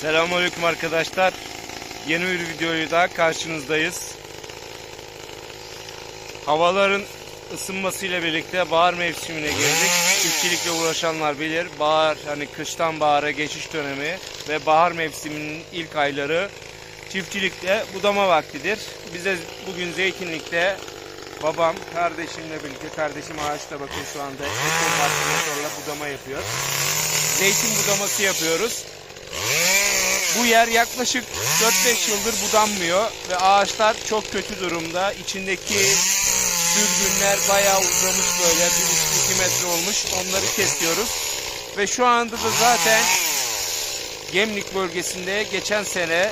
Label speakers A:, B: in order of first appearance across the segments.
A: Selamünaleyküm arkadaşlar. Yeni bir videoyu daha karşınızdayız. Havaların ısınmasıyla birlikte bahar mevsimine girdik. Çiftçilikle uğraşanlar bilir. Bahar hani kıştan bahara geçiş dönemi ve bahar mevsiminin ilk ayları çiftçilikte budama vaktidir. Bize bugün zeytinlikte babam kardeşimle birlikte kardeşim ağaçta bakın şu anda motorla budama yapıyor. Zeytin budaması yapıyoruz. Bu yer yaklaşık 4-5 yıldır budanmıyor ve ağaçlar çok kötü durumda. İçindeki sürgünler bayağı uzamış böyle 1,5-2 metre olmuş. Onları kesiyoruz. Ve şu anda da zaten Gemlik bölgesinde geçen sene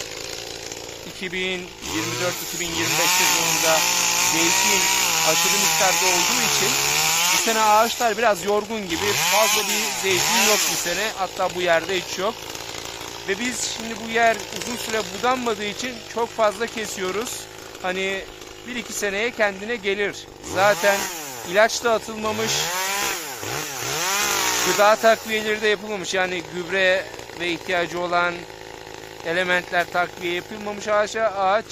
A: 2024-2025 sezonunda zeytin aşırı miktarda olduğu için bu sene ağaçlar biraz yorgun gibi fazla bir zeytin yok bu sene. Hatta bu yerde hiç yok. Ve biz şimdi bu yer uzun süre budanmadığı için çok fazla kesiyoruz. Hani bir iki seneye kendine gelir. Zaten ilaç da atılmamış. Gıda takviyeleri de yapılmamış. Yani gübre ve ihtiyacı olan elementler takviye yapılmamış ağaça ağaç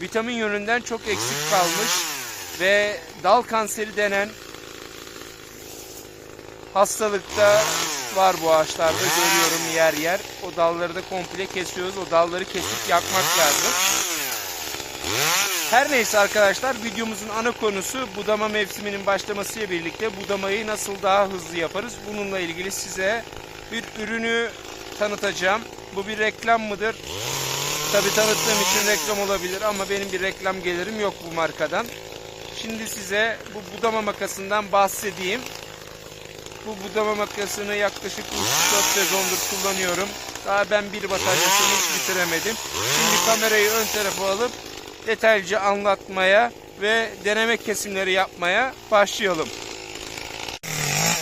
A: vitamin yönünden çok eksik kalmış ve dal kanseri denen hastalıkta var bu ağaçlarda görüyorum yer yer. O dalları da komple kesiyoruz. O dalları kesip yakmak lazım. Her neyse arkadaşlar videomuzun ana konusu budama mevsiminin başlamasıyla birlikte budamayı nasıl daha hızlı yaparız? Bununla ilgili size bir ürünü tanıtacağım. Bu bir reklam mıdır? Tabi tanıttığım için reklam olabilir ama benim bir reklam gelirim yok bu markadan. Şimdi size bu budama makasından bahsedeyim. Bu budama makasını yaklaşık 3-4 sezondur kullanıyorum. Daha ben bir bataryasını hiç bitiremedim. Şimdi kamerayı ön tarafa alıp detaylıca anlatmaya ve deneme kesimleri yapmaya başlayalım.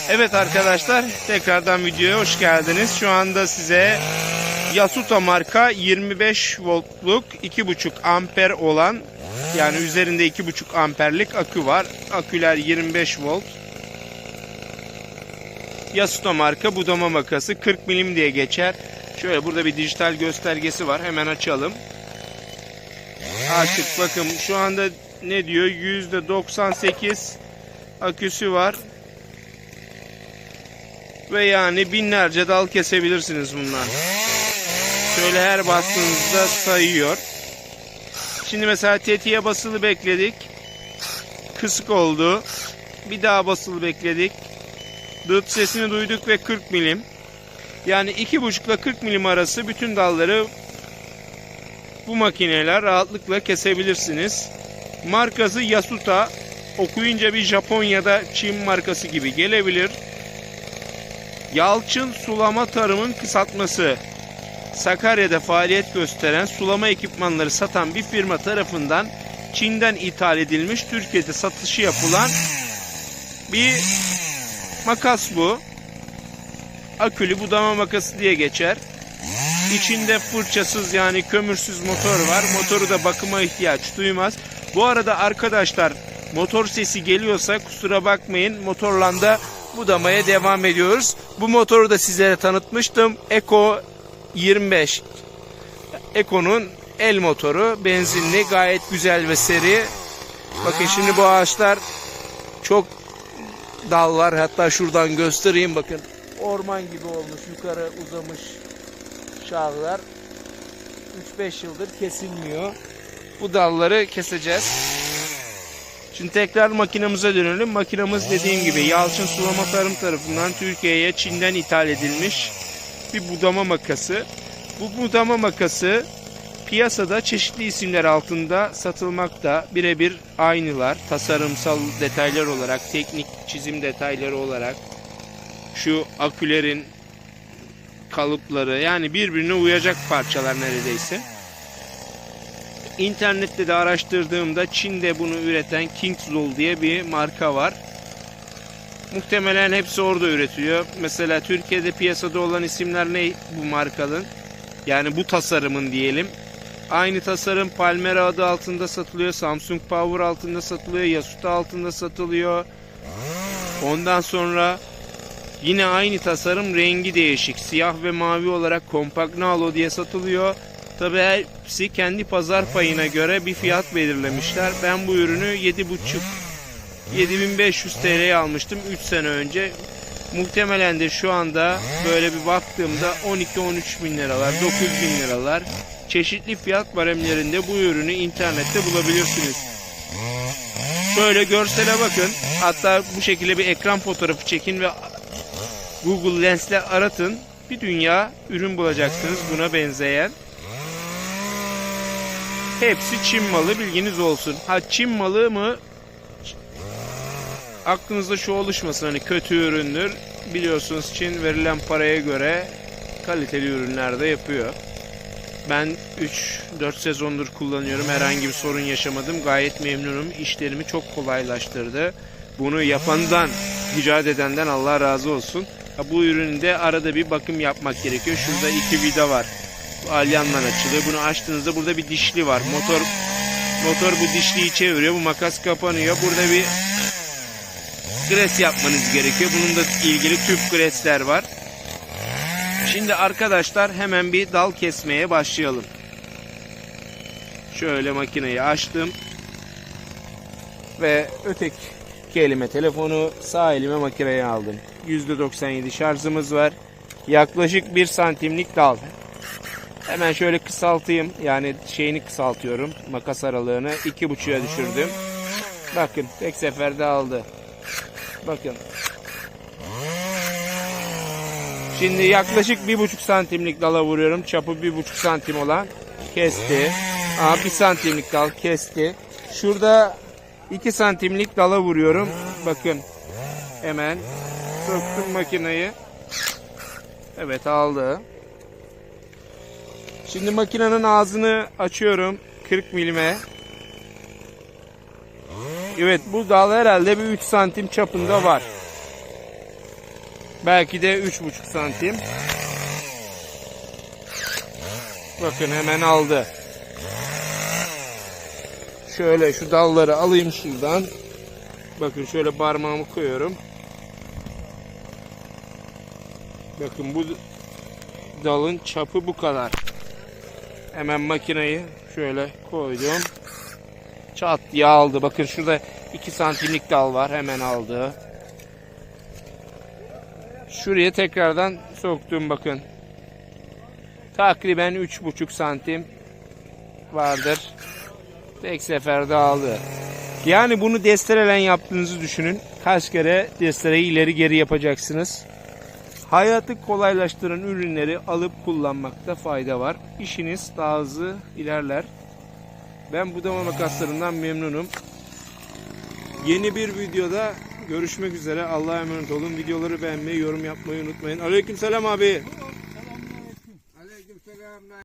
A: Evet arkadaşlar tekrardan videoya hoş geldiniz. Şu anda size Yasuta marka 25 voltluk 2.5 amper olan yani üzerinde 2.5 amperlik akü var. Aküler 25 volt. Yasuto marka budama makası 40 milim diye geçer. Şöyle burada bir dijital göstergesi var. Hemen açalım. Açık bakın şu anda ne diyor? %98 aküsü var. Ve yani binlerce dal kesebilirsiniz bundan. Şöyle her bastığınızda sayıyor. Şimdi mesela tetiğe basılı bekledik. Kısık oldu. Bir daha basılı bekledik. Dıt sesini duyduk ve 40 milim. Yani 2,5 ile 40 milim arası bütün dalları bu makineler rahatlıkla kesebilirsiniz. Markası Yasuta. Okuyunca bir Japonya'da Çin markası gibi gelebilir. Yalçın Sulama Tarım'ın kısaltması. Sakarya'da faaliyet gösteren sulama ekipmanları satan bir firma tarafından Çin'den ithal edilmiş, Türkiye'de satışı yapılan bir makas bu. Akülü budama makası diye geçer. İçinde fırçasız yani kömürsüz motor var. Motoru da bakıma ihtiyaç duymaz. Bu arada arkadaşlar motor sesi geliyorsa kusura bakmayın. Motorla da budamaya devam ediyoruz. Bu motoru da sizlere tanıtmıştım. Eco 25. Eco'nun el motoru. Benzinli gayet güzel ve seri. Bakın şimdi bu ağaçlar çok dal var. Hatta şuradan göstereyim bakın. Orman gibi olmuş. Yukarı uzamış şahlar. 3-5 yıldır kesilmiyor. Bu dalları keseceğiz. Şimdi tekrar makinamıza dönelim. Makinamız dediğim gibi Yalçın Sulama Tarım tarafından Türkiye'ye Çin'den ithal edilmiş bir budama makası. Bu budama makası piyasada çeşitli isimler altında satılmakta. Birebir aynılar. Tasarımsal detaylar olarak, teknik çizim detayları olarak şu akülerin kalıpları yani birbirine uyacak parçalar neredeyse. İnternette de araştırdığımda Çin'de bunu üreten Kingzul diye bir marka var. Muhtemelen hepsi orada üretiliyor. Mesela Türkiye'de piyasada olan isimler ne bu markanın? Yani bu tasarımın diyelim. Aynı tasarım Palmera adı altında satılıyor. Samsung Power altında satılıyor. Yasuda altında satılıyor. Ondan sonra Yine aynı tasarım rengi değişik. Siyah ve mavi olarak kompakt nalo diye satılıyor. Tabi hepsi kendi pazar payına göre bir fiyat belirlemişler. Ben bu ürünü 7,5 7500 TL'ye almıştım 3 sene önce. Muhtemelen de şu anda böyle bir baktığımda 12-13 bin liralar, 9 bin liralar. Çeşitli fiyat baremlerinde bu ürünü internette bulabilirsiniz. Şöyle görsele bakın. Hatta bu şekilde bir ekran fotoğrafı çekin ve Google Lens'le aratın. Bir dünya ürün bulacaksınız buna benzeyen. Hepsi Çin malı bilginiz olsun. Ha Çin malı mı? Aklınızda şu oluşmasın hani kötü üründür. Biliyorsunuz Çin verilen paraya göre kaliteli ürünler de yapıyor. Ben 3-4 sezondur kullanıyorum. Herhangi bir sorun yaşamadım. Gayet memnunum. İşlerimi çok kolaylaştırdı. Bunu yapandan, icat edenden Allah razı olsun. Bu üründe arada bir bakım yapmak gerekiyor. Şurada iki vida var. Bu alyanla açılıyor. Bunu açtığınızda burada bir dişli var. Motor motor bu dişliyi çeviriyor. Bu makas kapanıyor. Burada bir gres yapmanız gerekiyor. Bunun da ilgili tüp gresler var. Şimdi arkadaşlar hemen bir dal kesmeye başlayalım. Şöyle makineyi açtım. Ve öteki elime telefonu sağ elime makineye aldım. %97 şarjımız var. Yaklaşık 1 santimlik dal. Hemen şöyle kısaltayım. Yani şeyini kısaltıyorum. Makas aralığını 2.5'a düşürdüm. Bakın tek seferde aldı. Bakın. Şimdi yaklaşık bir buçuk santimlik dala vuruyorum. Çapı bir buçuk santim olan kesti. Aa, bir santimlik dal kesti. Şurada iki santimlik dala vuruyorum. Bakın. Hemen soktum makineyi. Evet aldı. Şimdi makinenin ağzını açıyorum. 40 milime. Evet bu dal herhalde bir 3 santim çapında var. Belki de 3,5 santim. Bakın hemen aldı. Şöyle şu dalları alayım şuradan. Bakın şöyle parmağımı koyuyorum. Bakın bu dalın çapı bu kadar. Hemen makineyi şöyle koydum. Çat diye aldı. Bakın şurada 2 santimlik dal var. Hemen aldı. Şuraya tekrardan soktum bakın. Takriben 3,5 santim vardır. Tek seferde aldı. Yani bunu desterelen yaptığınızı düşünün. Kaç kere destereyi ileri geri yapacaksınız. Hayatı kolaylaştıran ürünleri alıp kullanmakta fayda var. İşiniz daha hızlı ilerler. Ben budama makaslarından memnunum. Yeni bir videoda görüşmek üzere. Allah'a emanet olun. Videoları beğenmeyi, yorum yapmayı unutmayın. Aleykümselam abi.
B: Aleykümselam.